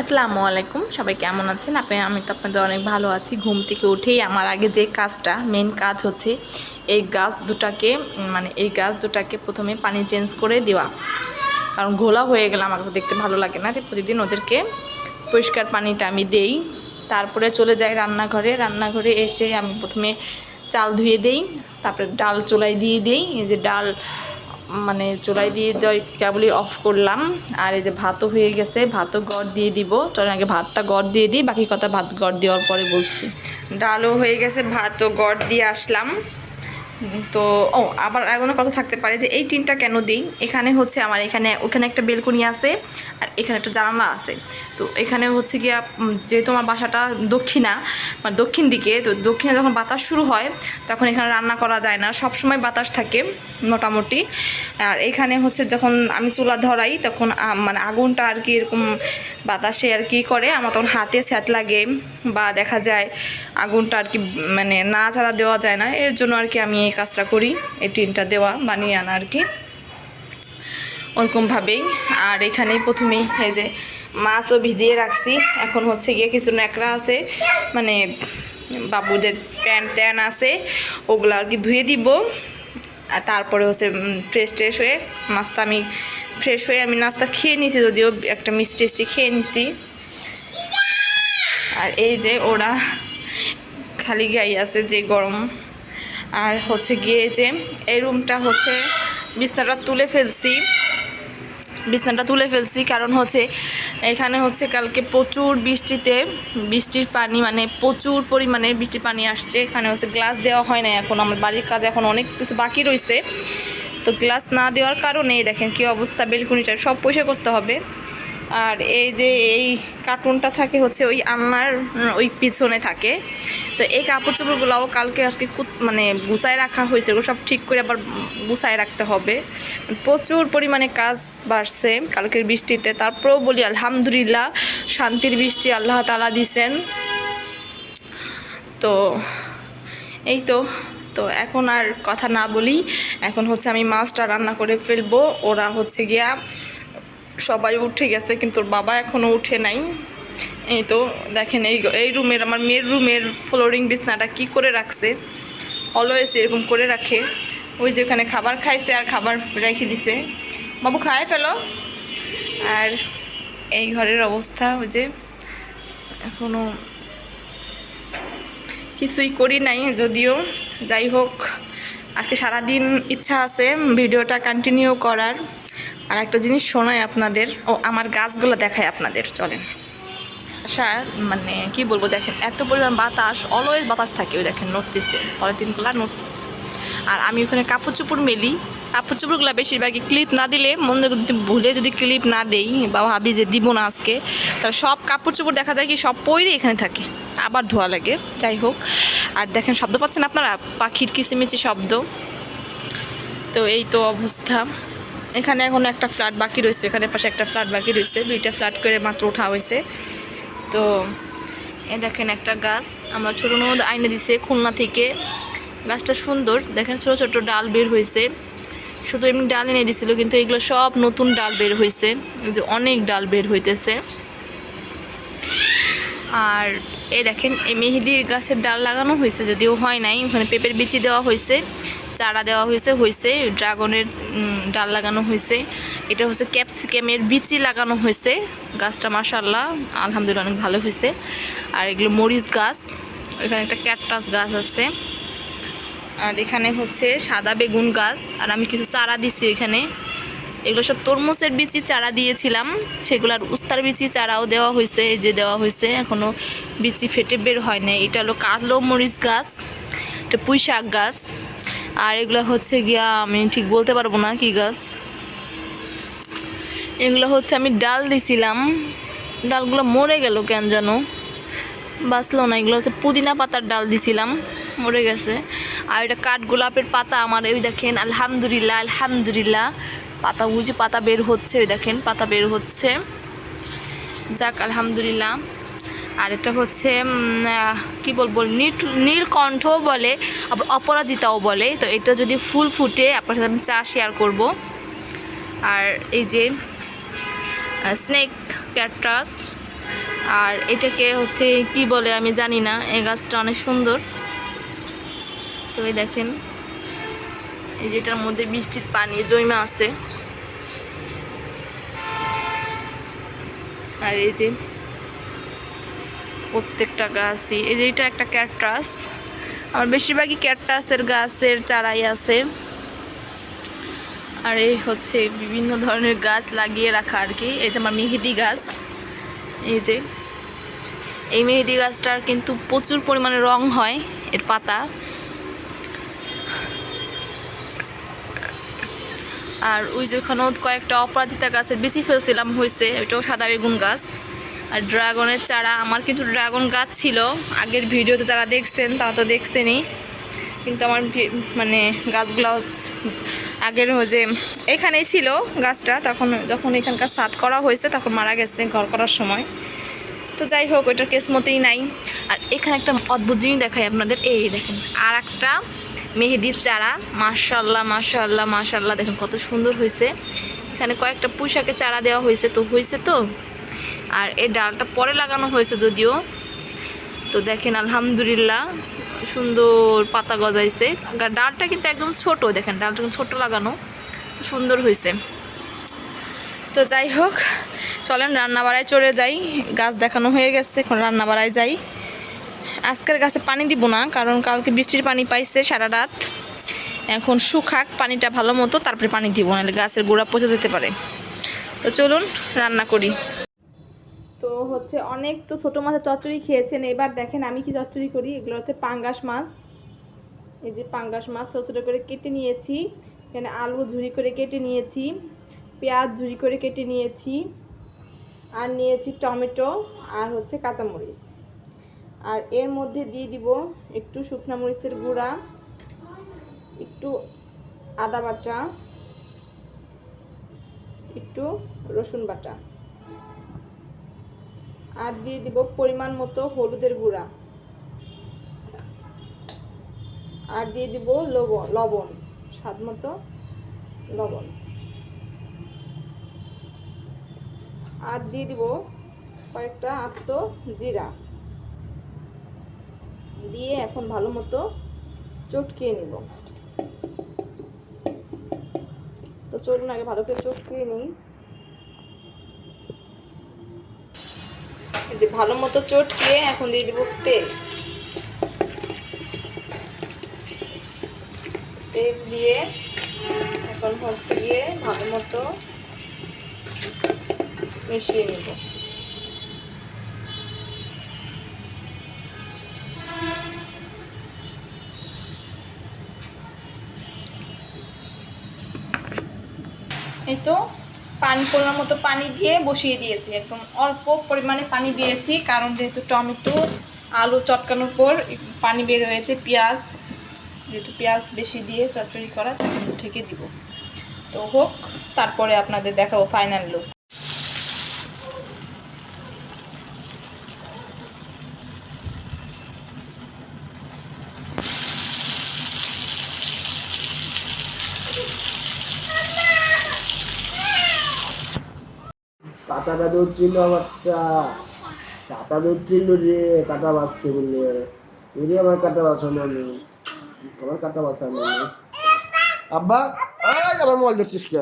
আসসালামু আলাইকুম, সবাই কেমন আছেন? আপনি, আমি তো আপনাদের অনেক ভালো আছি। ঘুম থেকে উঠেই আমার আগে যে কাজটা মেন কাজ হচ্ছে এই গাছ দুটাকে মানে এই গাছ দুটাকে প্রথমে পানি চেঞ্জ করে দেওয়া। কারণ ঘোলা হয়ে গেলে আমার কাছে দেখতে ভালো লাগে না প্রতিদিন ওদেরকে পরিষ্কার পানিটা আমি দেই। তারপরে চলে যাই রান্নাঘরে। রান্নাঘরে এসে আমি প্রথমে চাল ধুয়ে দেই, তারপরে ডাল চোলাই দিয়ে দেই। এই যে ডাল মানে চুলাই দিয়ে কেবলই অফ করলাম। আর এই যে ভাতও হয়ে গেছে, ভাতও গড় দিয়ে দিব। চলেন আগে ভাতটা গড় দিয়ে দিই, বাকি কথা ভাত গড় দেওয়ার পরে বলছি। ডালও হয়ে গেছে, ভাতও গড় দিয়ে আসলাম। তো, ও, আবার এমন কথা থাকতে পারে যে এই টিনটা কেন দিই? এখানে হচ্ছে আমার এখানে, ওখানে একটা বেলকনি আছে আর এখানে একটা জানালা আছে। তো এখানে হচ্ছে গিয়া যেহেতু আমার বাসাটা দক্ষিণা মানে দক্ষিণ দিকে, তো দক্ষিণে যখন বাতাস শুরু হয়, তখন এখানে রান্না করা যায় না। সব সময় বাতাস থাকে মোটামুটি। আর এখানে হচ্ছে যখন আমি চুলা ধরাই, তখন মানে আগুনটা আর কি এরকম বাতাসে আর কি করে, আমার তখন হাতে স্যাত লাগে বা দেখা যায় আগুনটা আর কি মানে না ছাড়া দেওয়া যায় না। এর জন্য আর কি আমি এই কাজটা করি, এই টিনটা দেওয়া, বানিয়ে আনা আর কি। ওরকমভাবেই। আর এখানেই প্রথমেই এই যে মাছও ভিজিয়ে রাখছি। এখন হচ্ছে গিয়ে কিছু ন্যাকড়া আছে মানে বাবুদের প্যান্ট ট্যান আছে, ওগুলো আর কি ধুয়ে দিব। আর তারপরে হচ্ছে ফ্রেশ ট্রেশ হয়ে মাছটা আমি ফ্রেশ হয়ে আমি নাস্তা খেয়ে নিছি যদিও একটা মিষ্টি টেস্টি খেয়ে নিছি। আর এই যে ওরা খালি গাই আছে যে গরম। আর হচ্ছে গিয়ে যে এই রুমটা হচ্ছে বিছনাটা তুলে ফেলছি। বিছনাটা তুলে ফেলছি কারণ হচ্ছে এখানে হচ্ছে কালকে প্রচুর বৃষ্টিতে, বৃষ্টির পানি মানে প্রচুর পরিমাণে বৃষ্টির পানি আসছে। এখানে হচ্ছে গ্লাস দেওয়া হয় না এখন আমার বাড়ির কাজ এখন অনেক কিছু বাকি রয়েছে তো গ্লাস না দেওয়ার কারণে দেখেন কী অবস্থা বেলকুনিটা সব পয়সা করতে হবে। আর এই যে এই কার্টুনটা থাকে হচ্ছে ওই উম, ওই পিছনে থাকে। তো এই কাপড় চোপড়গুলোও কালকে আজকে কুচ- মানে গুছায় রাখা হয়েছে ওগুলো সব ঠিক করে আবার গুছায় রাখতে হবে। প্রচুর পরিমাণে কাজ বাড়ছে কালকের বৃষ্টিতে তারপরেও বলি আলহামদুলিল্লাহ শান্তির বৃষ্টি আল্লাহ তালা দিছেন। তো এই তো তো এখন আর কথা না বলি। এখন হচ্ছে আমি মাছটা রান্না করে ফেলব। ওরা হচ্ছে গিয়া সবাই উঠে গেছে, কিন্তু ওর বাবা এখনও উঠে নাই। এই তো দেখেন এই এই রুমের, আমার মেয়ের রুমের ফ্লোরিং বিছনাটা কি করে রাখছে? অলওয়েজ এরকম করে রাখে। ওই যে ওখানে খাবার খাইছে আর খাবার রেখে দিছে। বাবু খায় ফেলো। আর এই ঘরের অবস্থা ওই যে এখনও কিছুই করি নাই, যদিও যাই হোক, আজকে সারাদিন ইচ্ছা আছে ভিডিওটা কন্টিনিউ করার। আর একটা জিনিস শোনাই আপনাদের, ও আমার গাছগুলো দেখায় আপনাদের, চলেন। আশা মানে কি বলব, দেখেন, এত পরিমাণ বাতাস, অলওয়েজ বাতাস থাকে, ওই দেখেন, নড়তেছে, পলিথিনগুলো নড়তেছে। আর আমি ওখানে কাপড় চোপড় মেলি। কাপড় চোপড়গুলো বেশিরভাগই ক্লিপ না দিলে, মনে যদি ভুলে যদি ক্লিপ না দেই, বা ভাবি যে দিব না আজকে, তাহলে সব কাপড় চোপড় দেখা যায় কি সব পরে এখানে থাকে। আবার ধোয়া লাগে, যাই হোক। আর দেখেন, শব্দ পাচ্ছেন আপনারা? পাখির কিচিমিচি শব্দ। তো এই তো অবস্থা। এখানে এখন একটা ফ্ল্যাট বাকি রয়েছে। এখানে পাশে একটা ফ্ল্যাট বাকি রয়েছে। দুইটা ফ্ল্যাট করে মাত্র ওঠা হয়েছে। তো এ দেখেন একটা গাছ। আমার ছোটো নদ আইনে দিছে খুলনা থেকে। গাছটা সুন্দর। দেখেন ছোটো ছোটো ডাল বের হয়েছে। শুধু এমনি ডাল এনে দিছিল, কিন্তু এগুলো সব নতুন ডাল বের হয়েছে। অনেক ডাল বের হইতেছে। আর এই দেখেন, এই মেহেদি গাছের ডাল লাগানো হয়েছে, যদিও হয় নাই। ওখানে পেঁপের বিচি দেওয়া হয়েছে, চারা দেওয়া হয়েছে হয়েছে, ড্রাগনের ডাল লাগানো হয়েছে। এটা হচ্ছে ক্যাপসিকামের বিচি লাগানো হয়েছে, গাছটা মাসাল্লাহ আলহামদুলিল্লাহ অনেক ভালো হয়েছে। আর এগুলো মরিচ গাছ, এখানে একটা ক্যাকটাস গাছ আছে। আর এখানে হচ্ছে সাদা বেগুন গাছ, আর আমি কিছু চারা দিচ্ছি এখানে। এগুলো সব তরমুজের বিচি চারা দিয়েছিলাম। সেগুলোর উস্তার বিচি চারাও দেওয়া হয়েছে এই যে দেওয়া হয়েছে এখনও বিচি ফেটে বের হয় না এটা হলো কালো মরিচ গাছ, এটা পুঁই শাক গাছ। আর এগুলো হচ্ছে গিয়া আমি ঠিক বলতে পারব না কি গাছ। এগুলো হচ্ছে আমি ডাল দিছিলাম। ডালগুলো মরে গেল কেন যেন বাঁচলো না। এগুলো হচ্ছে পুদিনা পাতার ডাল দিছিলাম, মরে গেছে। আর এটা কাঠগোলাপের পাতা আমার ওই দেখেন, আলহামদুলিল্লাহ আলহামদুলিল্লাহ। পাতা বুঝি পাতা বের হচ্ছে, ওই দেখেন, পাতা বের হচ্ছে। যাক, আলহামদুলিল্লাহ। আর এটা হচ্ছে কি বলব, নীল নীলকণ্ঠ বলে, আবার অপরাজিতাও বলে। তো এটা যদি ফুল ফুটে, আপনার সাথে আমি চা শেয়ার করব। আর এই যে স্নেক ক্যাটরাস আর এটাকে হচ্ছে, কি বলে আমি জানি না, এই গাছটা অনেক সুন্দর। তো এই দেখেন, এই যেটার মধ্যে বৃষ্টির পানি জমা আছে। আর এই যে প্রত্যেকটা গাছই, এই যে এটা একটা ক্যাকটাস আর বেশিরভাগই ক্যাকটাসের গাছের চারাই আছে। আর এই হচ্ছে বিভিন্ন ধরনের গাছ লাগিয়ে রাখা আর কি। এই যে আমার মেহেদি গাছ। এই যে, এই মেহেদি গাছটার কিন্তু প্রচুর পরিমাণে রং হয় এর পাতা। আর ওই যে ওখানেও কয়েকটা অপরাজিতা গাছের বেশি ফেলছিলাম হয়েছে ওইটাও সাদা বেগুন গাছ। আর ড্রাগনের চারা, আমার কিন্তু ড্রাগন গাছ ছিল, আগের ভিডিওতে যারা দেখছেন তারা তো দেখছেনই। কিন্তু আমার মানে গাছগুলো আগের যে এখানেই ছিল গাছটা, তখন, যখন এখানকার সাত করা হয়েছে, তখন মারা গেছে ঘর করার সময়। তো যাই হোক ওইটার কেসমতেই নাই। আর এখানে একটা অদ্ভুত জিনিস দেখাই আপনাদের, এই দেখেন আর একটা মেহেদির চারা। মাশাল্লাহ মাশাল্লাহ মাশাল্লাহ দেখেন কত সুন্দর হয়েছে। এখানে কয়েকটা পুঁইশাকের চারা দেওয়া হয়েছে তো হয়েছে তো? আর এই ডালটা পরে লাগানো হয়েছে যদিও। তো দেখেন, আলহামদুলিল্লাহ, সুন্দর পাতা গজাইছে। ডালটা কিন্তু একদম ছোট, দেখেন, ডালটা কিন্তু ছোট লাগানো। সুন্দর হয়েছে। তো যাই হোক, চলেন রান্না বাড়ায় চলে যাই। গাছ দেখানো হয়ে গেছে, এখন রান্নাবাড়ায় যাই। আজকের গাছে পানি দিব না, কারণ কালকে বৃষ্টির পানি পাইছে সারা রাত। এখন শুকাক, পানিটা ভালো মতো, তারপরে পানি দিব, নাহলে গাছের গোড়া পচে যেতে পারে। তো চলুন, রান্না করি। তো হচ্ছে অনেক তো ছোটো মাছের চচ্চড়ি খেয়েছেন, এবার দেখেন আমি কি চচ্চড়ি করি, এগুলো হচ্ছে পাঙ্গাস মাছ। এই যে পাঙ্গাস মাছ, ছোটো ছোটো করে কেটে নিয়েছি। এখানে আলু ঝুরি করে কেটে নিয়েছি, পেঁয়াজ ঝুরি করে কেটে নিয়েছি, আর নিয়েছি টমেটো, আর হচ্ছে কাঁচামরিচ। আর এর মধ্যে দিয়ে দিব একটু শুকনা মরিচের গুঁড়া, একটু আদা বাটা, একটু রসুন বাটা। আর দিয়ে দিব পরিমাণ মতো হলুদের গুঁড়া। আর দিয়ে দিব লবণ লবণ, স্বাদ মতো লবণ। আর দিয়ে দিব কয়েকটা আস্ত জিরা। দিয়ে এখন ভালো মতো চটকিয়ে নিব। তো চলুন, আগে ভালো করে চটকিয়ে নিই। যে ভালো মতো চটকিয়ে এখন দিয়ে দিব তেল। তেল দিয়ে এখন হচ্ছে গিয়ে ভালো মতো মিশিয়ে নিব। এই তো পানি পরিমাণ মতো পানি দিয়ে বসিয়ে দিয়েছি। একদম অল্প পরিমাণে পানি দিয়েছি, কারণ যেহেতু টমেটো, আলু চটকানোর পর পানি বের হয়েছে, পেঁয়াজ, যেহেতু পেঁয়াজ বেশি দিয়ে চচ্চড়ি করা ঢেকে দিব। তো হোক, তারপরে আপনাদের দেখাবো ফাইনাল লুক কাটাটা ধরছিল আমারটা। কাটা ধরছিল রে, কাটা বাঁচছে বলে এরে আমার কাটা বাঁচানো নেই। আমার কাটা বাঁচানো নেই। আব্বা আমার মোবাইল ধরছিস কে?